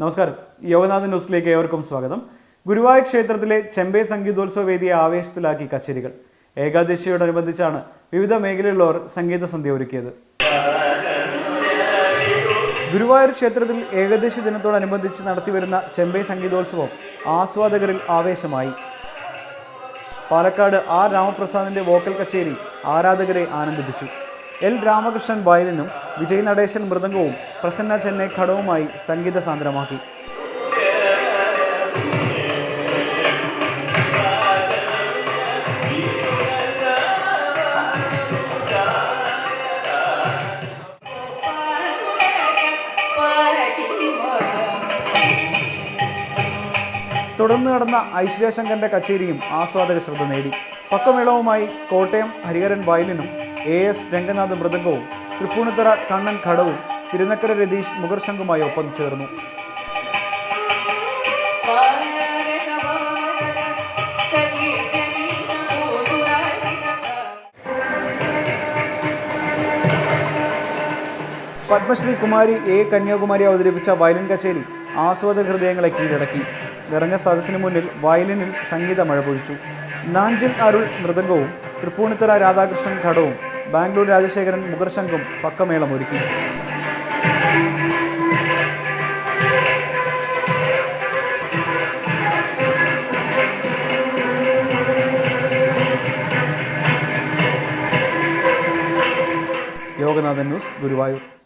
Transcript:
നമസ്കാരം. യോഗനാഥ് ന്യൂസിലേക്ക് ഏവർക്കും സ്വാഗതം. ഗുരുവായൂർ ക്ഷേത്രത്തിലെ ചെമ്പൈ സംഗീതോത്സവ വേദിയെ ആവേശത്തിലാക്കി കച്ചേരികൾ. ഏകാദശിയോടനുബന്ധിച്ചാണ് വിവിധ മേഖലയിലുള്ളവർ സംഗീത സന്ധ്യ ഒരുക്കിയത്. ഗുരുവായൂർ ക്ഷേത്രത്തിൽ ഏകാദശി ദിനത്തോടനുബന്ധിച്ച് നടത്തിവരുന്ന ചെമ്പൈ സംഗീതോത്സവം ആസ്വാദകരിൽ ആവേശമായി. പാലക്കാട് ആർ രാമപ്രസാദിന്റെ വോക്കൽ കച്ചേരി ആരാധകരെ ആനന്ദിപ്പിച്ചു. എൽ രാമകൃഷ്ണൻ വയലിനും വിജയ് നടേശൻ മൃദംഗവും പ്രസന്ന ചെന്നൈ ഘടവുമായി സംഗീത സാന്ദ്രമാക്കി. തുടർന്ന് നടന്ന ഐശ്വര്യശങ്കറിന്റെ കച്ചേരിയും ആസ്വാദക ശ്രദ്ധ നേടി. പക്കമേളവുമായി കോട്ടയം ഹരിഹരൻ വയലിനും എ എസ് രംഗനാഥ് മൃദംഗവും തൃപ്പൂണിത്തറ കണ്ണൻ ഘടവും തിരുനക്കര രതീഷ് മുഖർശംഖുമായി ഒപ്പം ചേർന്നു. പത്മശ്രീ കുമാരി എ. കന്യാകുമാരി അവതരിപ്പിച്ച വയലിൻ കച്ചേരി ആസ്വാദക ഹൃദയങ്ങളെ കീഴടക്കി. നിറഞ്ഞ സദസ്സിന് മുന്നിൽ വയലിനിൽ സംഗീത മഴ പൊഴിച്ചു നാഞ്ചിൽ അരുൾ മൃദംഗവും തൃപ്പൂണിത്തറ രാധാകൃഷ്ണൻ ഘടവും ബാംഗ്ലൂർ രാജശേഖരൻ മുഖർശംഖും പക്കമേളം ഒരുക്കി. യോഗനാഥൻ ന്യൂസ് ഗുരുവായൂർ.